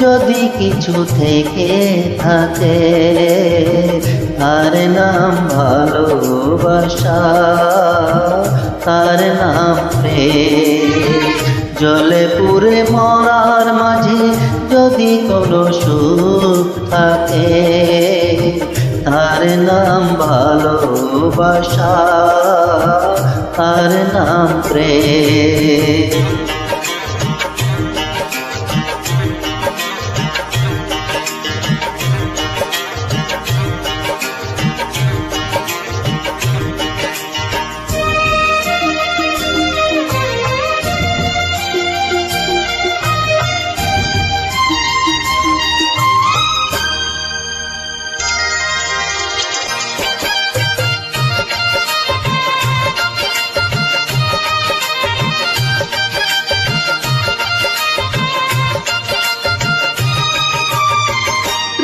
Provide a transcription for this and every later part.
যদি কিছু থেকে থাকে, তার নাম ভালোবাসা, তার নাম প্রেম। জলে পুরে মরার মাঝে যদি কোনো সুখ থাকে, তার নাম ভালোবাসা, তার নাম প্রেম।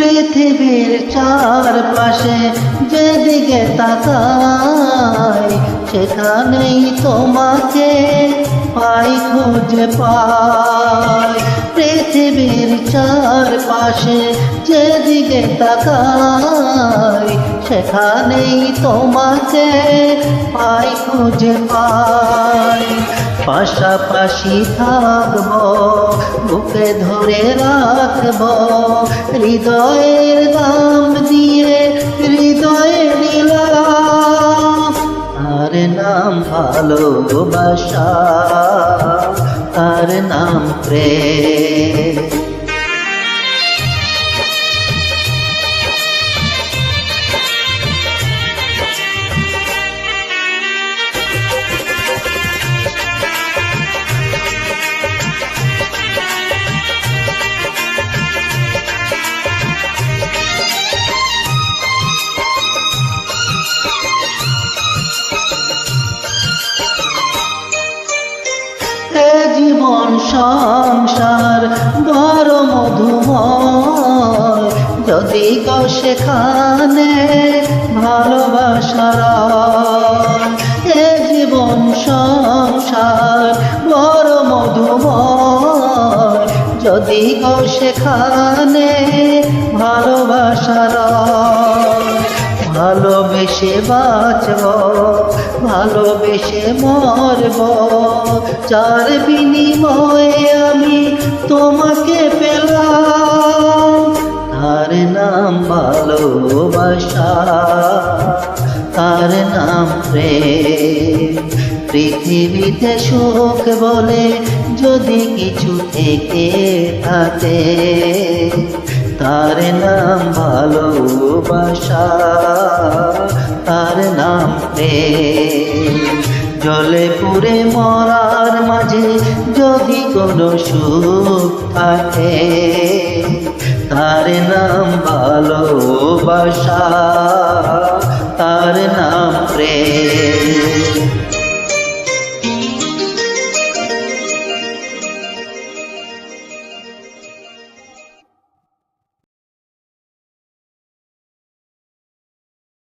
পৃথিবীর চারপাশে যেদিকে তাকাই, সেখানেই তোমাকে পাই খুঁজে পাই। পৃথিবীর চারপাশে যেদিকে তাকাই, সেখানেই তোমাকে পাই খুঁজে পাই। পাশাপাশি থাকব, বুকে ধরে রাখব। হৃদয়ের দাম দিয়ে হৃদয়ে নিলাম। তার নাম ভালোবাসা, তার নাম প্রেম। জীবন সংসার, বড় মধুময়। যদি কও সেখানে ভালোবাসার এ জীবন সংসার, বড় মধুময়। যদি কও সেখানে ভালোবাসার ভালোবেসে বাঁচব, ভালোবেসে মরব। চার বিনিময়ে আমি তোমাকে পেলাম, তার নাম ভালোবাসা, তার নাম প্রেম। পৃথিবীতে সুখ বলে যদি কিছু থেকে থাকে তার নাম ভালোবাসা তার নাম প্রেম। জলে পুরে মরার মাঝে যদি কোনো সুখ থাকে, তার নাম ভালোবাসা